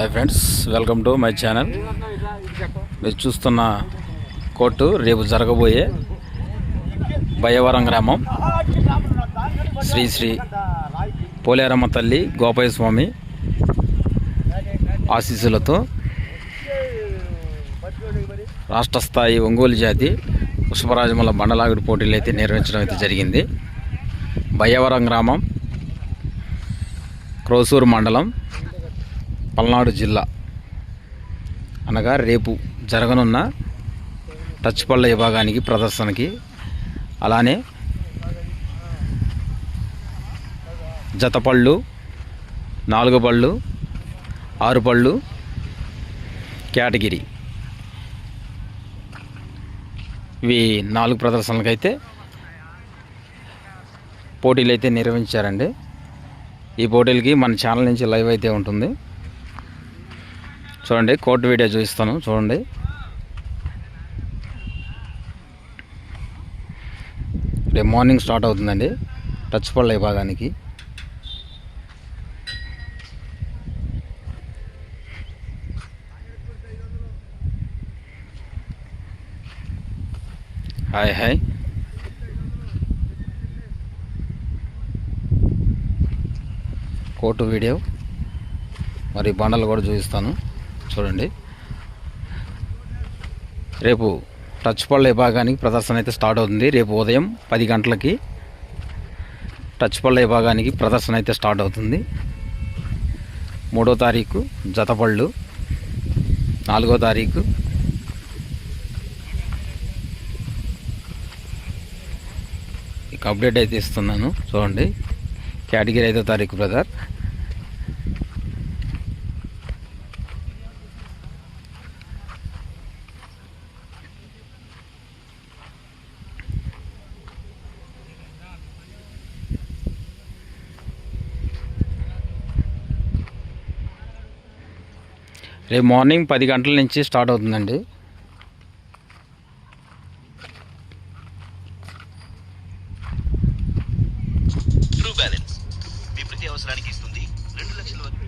Hi friends welcome to my channel మీరు చూస్తున్న court రేపు జరగబోయే బయ్యవరం గ్రామం శ్రీ శ్రీ పోలేరమ్మ తల్లి గోపయ్య స్వామి ఆశీస్సులతో రాష్ట్ర స్థాయి ఒంగోలు జాతి పుష్పరాజముల బండలాగుడి పోటీలు అయితే నిర్వహించడం అయితే జరిగింది. బయ్యవరం గ్రామం క్రోసూరు మండలం పల్నాడు జిల్లా. అనగా రేపు జరగనున్న టచ్ పళ్ళ విభాగానికి ప్రదర్శనకి. అలానే జతపళ్ళు నాలుగు పళ్ళు ఆరు పళ్ళు కేటగిరీ. ఇవి నాలుగు ప్రదర్శనలకైతే పోటీలు అయితే నిర్వహించారండి. ఈ పోటీలకి మన ఛానల్ నుంచి లైవ్ అయితే ఉంటుంది. చూడండి కోర్టు వీడియో చూపిస్తాను చూడండి. రేపు మార్నింగ్ స్టార్ట్ అవుతుందండి టచ్ పళ్ళ విభాగానికి. Hi hi. కోర్టు వీడియో మరి బండలు కూడా చూపిస్తాను. చూడండి. రేపు టచ్ పళ్ళ విభాగానికి ప్రదర్శన అయితే స్టార్ట్ అవుతుంది. రేపు ఉదయం పది గంటలకి టచ్ పళ్ళ విభాగానికి ప్రదర్శన అయితే స్టార్ట్ అవుతుంది. మూడో తారీఖు జతపళ్ళు నాలుగో తారీఖు ఇక అప్డేట్ అయితే ఇస్తున్నాను. చూడండి. కేటగిరీ ఐదో తారీఖు బ్రదర్ రేపు మార్నింగ్ పది గంటల నుంచి స్టార్ట్ అవుతుందండి ట్రూ బ్యాలెన్స్ మీ ప్రతి అవసరానికి ఇస్తుంది రెండు లక్షల వరకు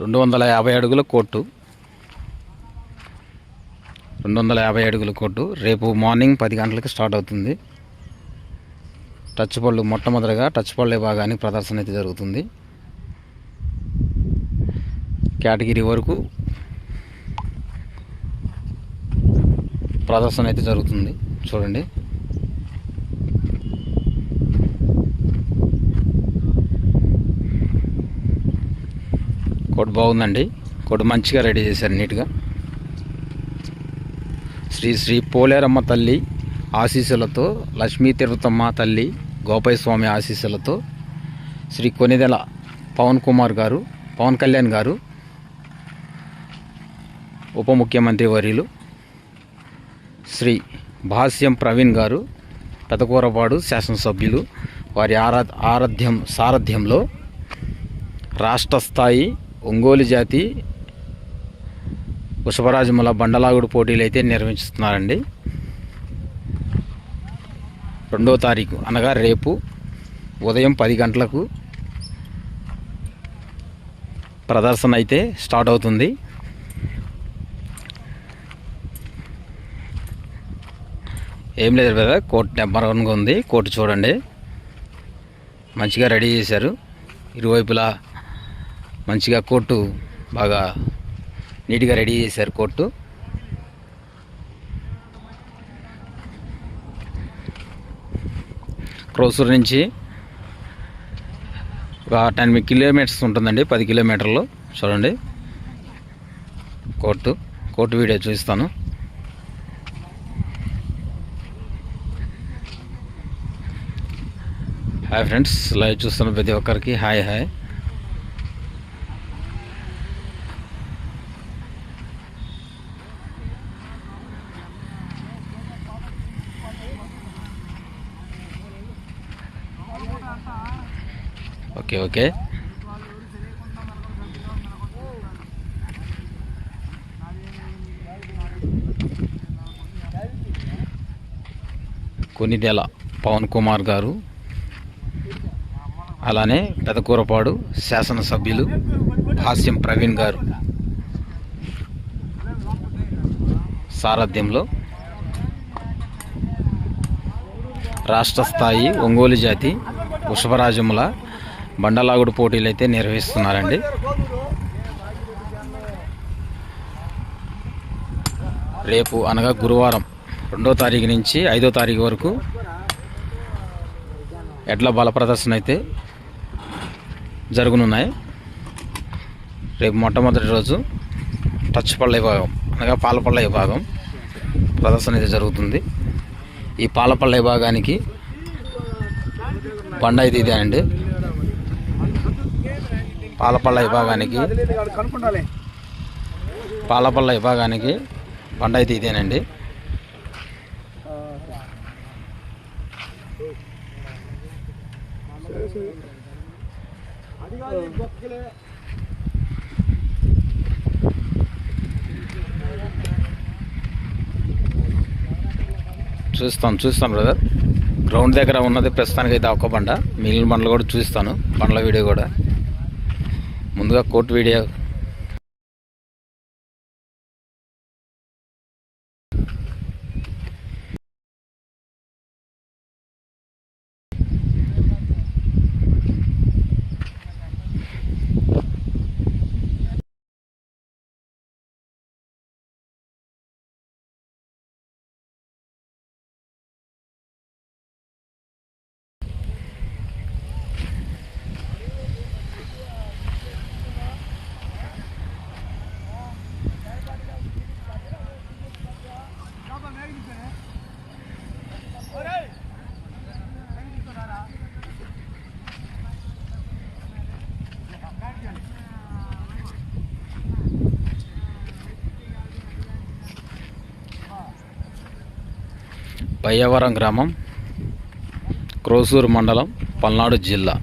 రెండు వందల యాభై అడుగుల కోర్టు. రెండు వందల యాభై అడుగుల కోర్టు. రేపు మార్నింగ్ పది గంటలకు స్టార్ట్ అవుతుంది. టచ్ పళ్ళు మొట్టమొదటిగా టచ్ పళ్ళు విభాగానికి ప్రదర్శన అయితే జరుగుతుంది. కేటగిరీ వరకు ప్రదర్శన అయితే జరుగుతుంది. చూడండి. ఒకటి బాగుందండి. ఒకటి మంచిగా రెడీ చేశారు నీట్గా. శ్రీ శ్రీ పోలేరమ్మ తల్లి ఆశీస్సులతో లక్ష్మీ తిరుపతమ్మ తల్లి గోపయ్య స్వామి ఆశీస్సులతో శ్రీ కొనిదెల పవన్ కుమార్ గారు పవన్ కళ్యాణ్ గారు ఉప ముఖ్యమంత్రి వర్యులు శ్రీ భాస్యం ప్రవీణ్ గారు పెదకూరపాడు శాసనసభ్యులు వారి ఆరా ఆరాధ్యం సారథ్యంలో రాష్ట్ర స్థాయి ఒంగోలు జాతి పుష్పరాజముల బండలాగుడు పోటీలు అయితే నిర్వహిస్తున్నారండి. రెండో తారీఖు అనగా రేపు ఉదయం పది గంటలకు ప్రదర్శన అయితే స్టార్ట్ అవుతుంది. ఏం లేదు కదా కోర్టు నెంబర్ ఉంది కోర్టు చూడండి. మంచిగా రెడీ చేశారు. ఇరువైపులా మంచిగా కోర్టు బాగా నీట్గా రెడీ చేశారు కోర్టు. క్రోసూర్ నుంచి ఒక టెన్ కిలోమీటర్స్ ఉంటుందండి పది కిలోమీటర్లు. చూడండి. కోర్టు కోర్టు వీడియో చూపిస్తాను. హాయ్ ఫ్రెండ్స్ లైవ్ చూస్తున్న ప్రతి ఒక్కరికి hi hi. Okay okay. Konidela Pawan Kumar garu అలానే పెదకూరపాడు శాసనసభ్యులు హాస్యం ప్రవీణ్ గారు సారథ్యంలో రాష్ట్ర స్థాయి ఒంగోలు జాతి వృషభరాజముల బండలాగుడు పోటీలు అయితే నిర్వహిస్తున్నారండి. రేపు అనగా గురువారం రెండో తారీఖు నుంచి ఐదో తారీఖు వరకు ఎడ్ల బల ప్రదర్శన అయితే జరుగునున్నాయి. రేపు మొట్టమొదటి రోజు టచ్ పళ్ళ విభాగం అనగా పాలపళ్ళ విభాగం ప్రదర్శన అయితే జరుగుతుంది. ఈ పాలపళ్ళ విభాగానికి బండ అయితే ఇదే అండి పాలపళ్ళ విభాగానికి. పాలపళ్ళ విభాగానికి బండ అయితే ఇదేనండి. చూస్తాను చూస్తాం బ్రదర్ గ్రౌండ్ దగ్గర ఉన్నది ప్రస్తుతానికి అయితే ఒక్క బండ. మిగిలిన బండ్లు కూడా చూస్తాను. బండ్ల వీడియో కూడా. ముందుగా కోర్టు వీడియో పయ్యవరం గ్రామం క్రోసూరు మండలం పల్నాడు జిల్లా.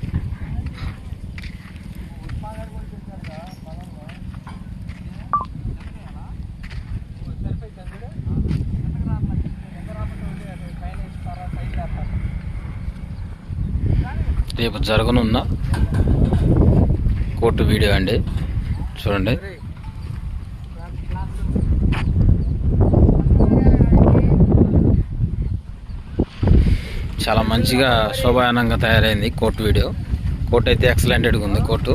రేపు జరగనున్న కోర్టు వీడియో అండి. చూడండి. చాలా మంచిగా శోభాయానంగా తయారైంది కోర్టు వీడియో. కోర్టు అయితే ఎక్సలెంటెడ్గా ఉంది కోర్టు.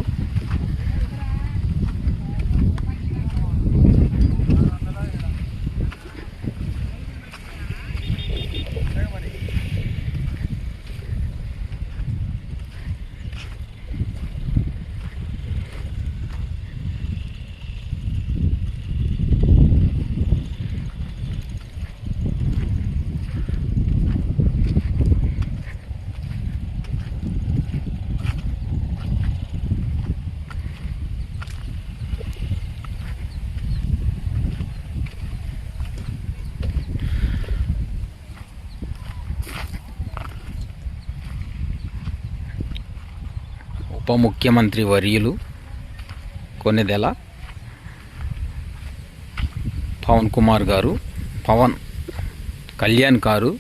ఉప ముఖ్యమంత్రి వర్యులు కొన్నిదెల పవన్ కుమార్ గారు పవన్ కళ్యాణ్ గారు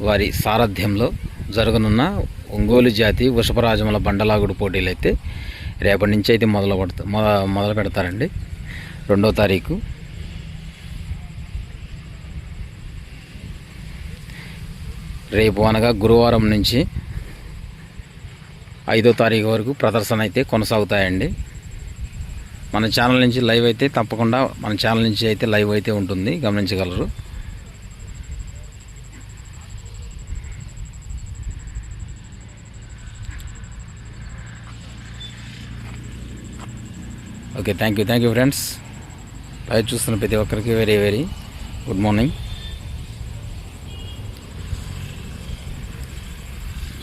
వారి సారథ్యంలో జరగనున్న ఒంగోలు జాతి వృషభరాజముల బండలాగుడు పోటీలు అయితే రేపటి నుంచి అయితే మొదలు పడతా మొదలు పెడతారండి. రెండో తారీఖు. రేపు అనగా గురువారం నుంచి ఐదో తారీఖు వరకు ప్రదర్శన అయితే కొనసాగుతాయండి. మన ఛానల్ నుంచి లైవ్ అయితే తప్పకుండా మన ఛానల్ నుంచి అయితే లైవ్ అయితే ఉంటుంది గమనించగలరు. Okay thank you thank you friends. Live చూస్తున్న ప్రతి ఒక్కరికి వెరీ వెరీ గుడ్ మార్నింగ్.